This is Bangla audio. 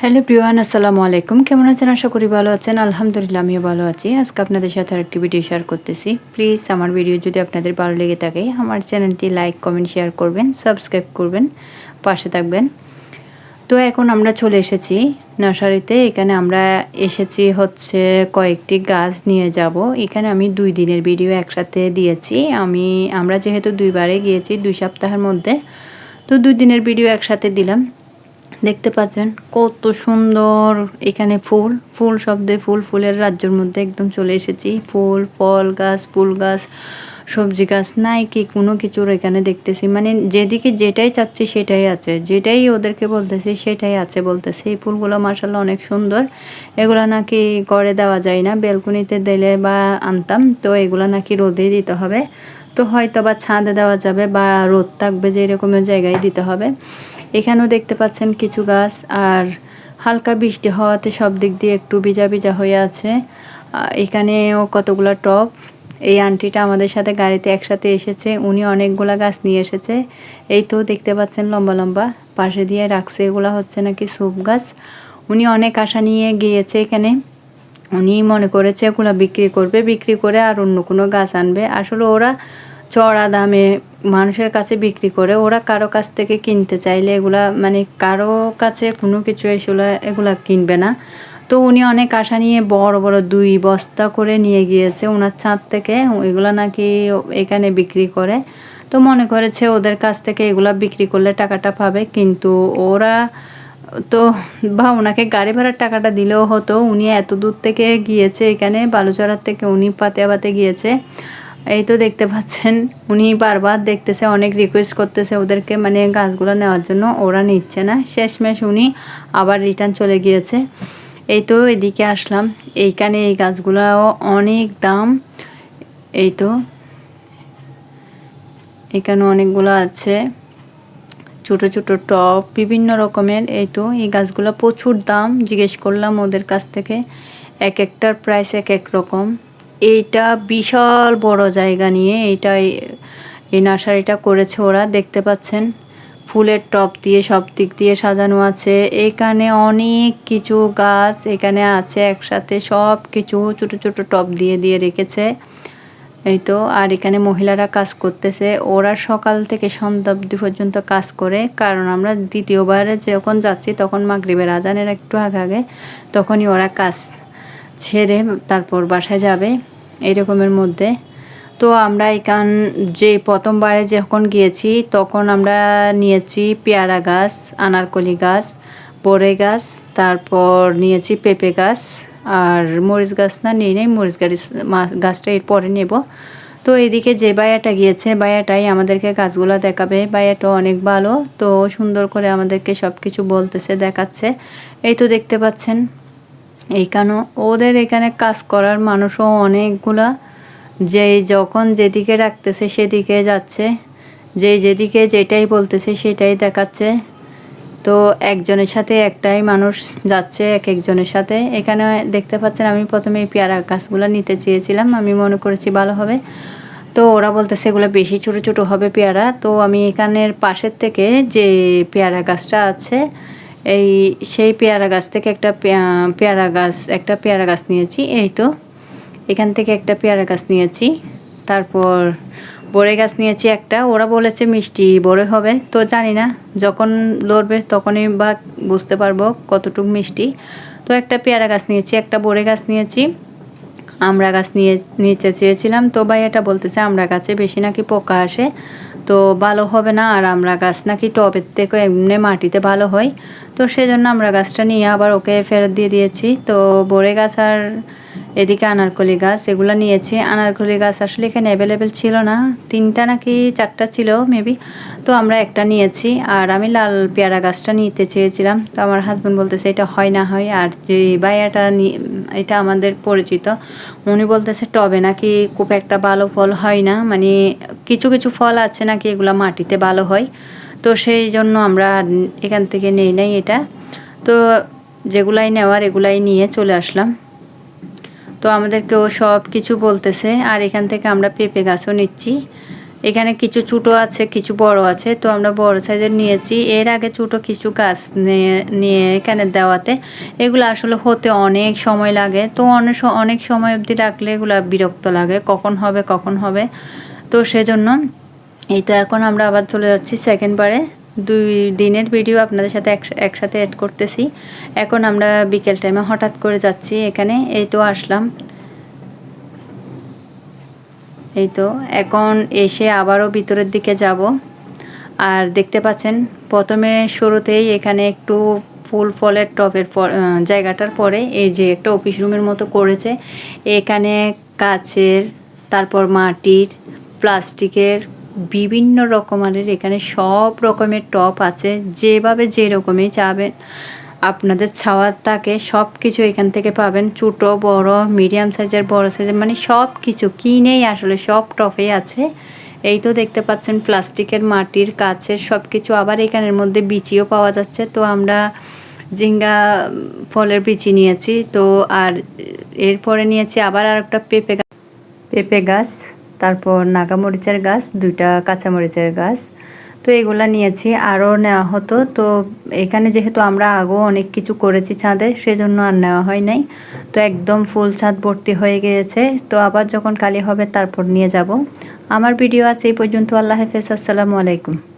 হ্যালো প্রিয়ান, আসসালামু আলাইকুম। কেমন আছেন? আশা করি ভালো আছেন। আলহামদুলিল্লাহ, আমিও ভালো আছি। আজকে আপনাদের সাথে আরেকটি ভিডিও শেয়ার করতেছি। প্লিজ আমার ভিডিও যদি আপনাদের ভালো লেগে থাকে, আমার চ্যানেলটি লাইক কমেন্ট শেয়ার করবেন সাবস্ক্রাইব করবেন, পাশে থাকবেন। তো এখন আমরা চলে এসেছি নার্সারিতে। এখানে আমরা এসেছি হচ্ছে কয়েকটি গাছ নিয়ে যাব। এখানে আমি দুই দিনের ভিডিও একসাথে দিয়েছি। আমি, আমরা যেহেতু দুইবারে গিয়েছি, দুই সপ্তাহের মধ্যে। তো দুই দিনের ভিডিও একসাথে দিলাম। দেখতে পাচ্ছেন, কত সুন্দর এখানে ফুল ফুল শব্দে ফুল, ফুলের রাজ্যের মধ্যে একদম চলে এসেছি। ফুল, ফল গাছ, ফুল গাছ, সবজি গাছ নাই কি কোনো কিছুর এখানে দেখতেছি। মানে যেদিকে যেটাই চাচ্ছি সেটাই আছে। যেটাই ওদেরকে বলতেছি সেটাই আছে বলতেছি। এই ফুলগুলো মার্শাল্লাহ অনেক সুন্দর। এগুলো নাকি করে দেওয়া যায় না। বেলকুনিতে দিলে বা আনতাম, তো এগুলো নাকি রোদেই দিতে হবে। তো হয়তো বা ছাদে দেওয়া যাবে বা রোদ থাকবে যে এরকমের জায়গায় দিতে হবে। এখানেও দেখতে পাচ্ছেন কিছু গাছ, আর হালকা বৃষ্টি হওয়াতে সব দিক দিয়ে একটু ভিজা ভিজা হয়ে আছে। এখানেও কতগুলো টব। এই আন্টিটা আমাদের সাথে গাড়িতে একসাথে এসেছে, উনি অনেকগুলা গাছ নিয়ে এসেছে। এই তো দেখতে পাচ্ছেন লম্বা লম্বা, পাশে দিয়ে রাখছে এগুলো হচ্ছে নাকি সুপ গাছ। উনি অনেক আশা নিয়ে গিয়েছে এখানে। উনি মনে করেছে এগুলো বিক্রি করবে, বিক্রি করে আর অন্য কোনো গাছ আনবে। আসলে ওরা চড়া দামে মানুষের কাছে বিক্রি করে ওরা কারও কাছ থেকে কিনতে চাইলে এগুলা মানে কারও কাছে কোনো কিছু এসে এগুলা কিনবে না। তো উনি অনেক আশা নিয়ে বড় বড় দুই বস্তা করে নিয়ে গিয়েছে ওনার ছাদ থেকে। এগুলা নাকি এখানে বিক্রি করে। তো মনে করেছে ওদের কাছ থেকে এগুলা বিক্রি করলে টাকাটা পাবে। কিন্তু ওরা তো বা ওনাকে গাড়ি ভাড়ার টাকাটা দিলেও হতো। উনি এত দূর থেকে গিয়েছে এখানে বালুচড়ার থেকে উনি পাতে পাতে গিয়েছে। এই তো দেখতে পাচ্ছেন, উনি বারবার দেখতেছে, অনেক রিকোয়েস্ট করতেছে ওদেরকে মানে গাছগুলো নেওয়ার জন্য, ওরা নিচ্ছে না। শেষমেশ উনি আবার রিটার্ন চলে গিয়েছে। এই তো এদিকে আসলাম। এইখানে এই গাছগুলো অনেক দাম। এই তো এখানে অনেকগুলো আছে। ছোট ছোট টপ বিভিন্ন রকমের। এই তো এই গাছগুলো প্রচুর দাম। জিজ্ঞেস করলাম ওদের কাছ থেকে। এক একটার প্রাইস এক এক রকম। এইটা বিশাল বড় জায়গা নিয়ে এইটা এই নার্সারিটা করেছে ওরা, দেখতে পাচ্ছেন? ফুলের টপ দিয়ে, সব দিক দিয়ে সাজানো আছে। এখানে অনেক কিছু গাছ এখানে আছে, একসাথে সব কিছু ছোট ছোট টপ দিয়ে দিয়ে রেখেছে। এই তো, আর এখানে মহিলারা কাজ করতেছে। ওরা সকাল থেকে সন্ধ্যা অবধি পর্যন্ত কাজ করে, কারণ আমরা দ্বিতীয়বারে যখন যাচ্ছি তখন মাগরিবের আজানের একটু আগে আগে, তখনই ওরা কাজ ছেড়ে তারপর বাসায় যাবে এরকমের মধ্যে। তো আমরা এখান যে প্রথমবারে যখন গিয়েছি, তখন আমরা নিয়েছি পেয়ারা গাছ, আনারকলি গাছ, বড়ে গাছ, তারপর নিয়েছি পেঁপে গাছ, আর মরিচ গাছ না নিয়ে নেই, মরিচ গাছ গাছটা এরপরে নেব। তো এদিকে যে বায়াটা গিয়েছে বায়াটাই আমাদেরকে গাছগুলো দেখাবে। বায়াটা অনেক ভালো, তো সুন্দর করে আমাদেরকে সব কিছু বলতেছে, দেখাচ্ছে। এই তো দেখতে পাচ্ছেন। এইখানেও ওদের এখানে কাজ করার মানুষও অনেকগুলা। যে যখন যেদিকে রাখতেছে সেদিকে যাচ্ছে। যে যেদিকে যেটাই বলতেছে সেটাই দেখাচ্ছে। তো একজনের সাথে একটাই মানুষ যাচ্ছে এক একজনের সাথে। এখানে দেখতে পাচ্ছেন আমি প্রথমে এই পেয়ারা গাছগুলো নিতে চেয়েছিলাম, আমি মনে করেছি ভালো হবে। তো ওরা বলতেছে এগুলো বেশি ছোট ছোট হবে পেয়ারা। তো আমি এখানের পাশের থেকে যে পেয়ারা গাছটা আছে এই সেই পেয়ারা গাছ থেকে একটা পেয়ারা গাছ, একটা পেয়ারা গাছ নিয়েছি, এই তো। এখান থেকে একটা পেয়ারা গাছ নিয়েছি। তারপর বড়ে গাছ নিয়েছি একটা, ওরা বলেছে মিষ্টি, বড়ে হবে, তো জানি না, যখন লড়বে তখনই বা বুঝতে পারব কতটুকু মিষ্টি। তো একটা পেয়ারা গাছ নিয়েছি, একটা বড়ে গাছ নিয়েছি, আমরা গাছ নিয়ে, নিতে চেয়েছিলাম, তো ভাই এটা বলতেছে, আমরা গাছে বেশি নাকি পোকা আসে। তো ভালো হবে না, আর আমরা গাছ নাকি টবের থেকে এমনি মাটিতে ভালো হয়। তো সেজন্য আমরা গাছটা নিয়ে আবার ওকে ফেরত দিয়ে দিয়েছি। তো বড়ে গাছ আর এদিকে আনারকলি গাছ, এগুলো নিয়েছি। আনারকলি গাছ আসলে এখানে অ্যাভেলেবেল ছিল না। তিনটা নাকি চারটা ছিল মেবি তো আমরা একটা নিয়েছি, আর আমি লাল পেয়ারা গাছটা নিতে চেয়েছিলাম। তো আমার হাজব্যান্ড বলতেছে, এটা হয় না হয়। আর যে বাইয়াটা এটা আমাদের পরিচিত, উনি বলতেছে, টবে নাকি খুব একটা ভালো ফল হয় না। মানে কিছু কিছু ফল আছে নাকি এগুলো মাটিতে ভালো হয়। তো সেই জন্য আমরা এখান থেকে নেই নাই এটা। তো যেগুলাই নেওয়ার এগুলাই নিয়ে চলে আসলাম। তো আমাদেরকেও সব কিছু বলতেছে, আর এখান থেকে আমরা পেঁপে গাছও নিচ্ছি। এখানে কিছু ছোটো আছে, কিছু বড় আছে, তো আমরা বড় সাইজের নিয়েছি। এর আগে ছোটো কিছু গাছ নিয়ে নিয়ে এখানে দেওয়াতে এগুলো আসলে হতে অনেক সময় লাগে। তো অনেক অনেক সময় অবধি রাখলে এগুলো বিরক্ত লাগে। কখন হবে কখন হবে? তো সেজন্য এই তো এখন আমরা আবার চলে যাচ্ছি সেকেন্ড বারে। দুই দিনের ভিডিও আপনাদের সাথে এক- একসাথে অ্যাড করতেছি। এখন আমরা বিকেল টাইমে হঠাৎ করে যাচ্ছি এখানে। এই তো আসলাম। এই তো এখন এসে আবারও ভিতরের দিকে যাব। আর দেখতে পাচ্ছেন, প্রথমে শুরুতেই এখানে একটু ফুল ফলের টবের পর জায়গাটার পরে এই যে একটা অফিস রুমের মতো করেছে। এখানে কাচের, তারপর মাটির প্লাস্টিকের বিভিন্ন রকমের এখানে সব রকমের টপ আছে, যেভাবে যে রকমই চাবেন। আপনাদের ছাওয়ার তাকে সব কিছু এখান থেকে পাবেন। ছোটো, বড় মিডিয়াম সাইজের বড় সাইজের মানে সব কিছু কিনেই আসলে সব টপেই আছে। এই তো দেখতে পাচ্ছেন প্লাস্টিকের মাটির কাছের সব কিছু আবার এখানের মধ্যে বিচিও পাওয়া যাচ্ছে। তো আমরা জিঙ্গা ফলের বিচি নিয়েছি। তো আর এরপরে নিয়েছি আবার আর একটা পেঁপে গাছ পেঁপে গাছ। তারপর নাগামরিচের গাছ, দুইটা কাঁচামরিচের গাছ। তো এগুলা নিয়েছি, আরও নেওয়া হতো। তো এখানে যেহেতু আমরা আগেও অনেক কিছু করেছি ছাদে, সেজন্য আর নেওয়া হয় নাই। তো একদম ফুল ছাদ ভর্তি হয়ে গিয়েছে। তো আবার যখন কালি হবে, তারপর নিয়ে যাব। আমার ভিডিও আছে এই পর্যন্ত। আল্লাহ হাফেজ। আসসালামু আলাইকুম।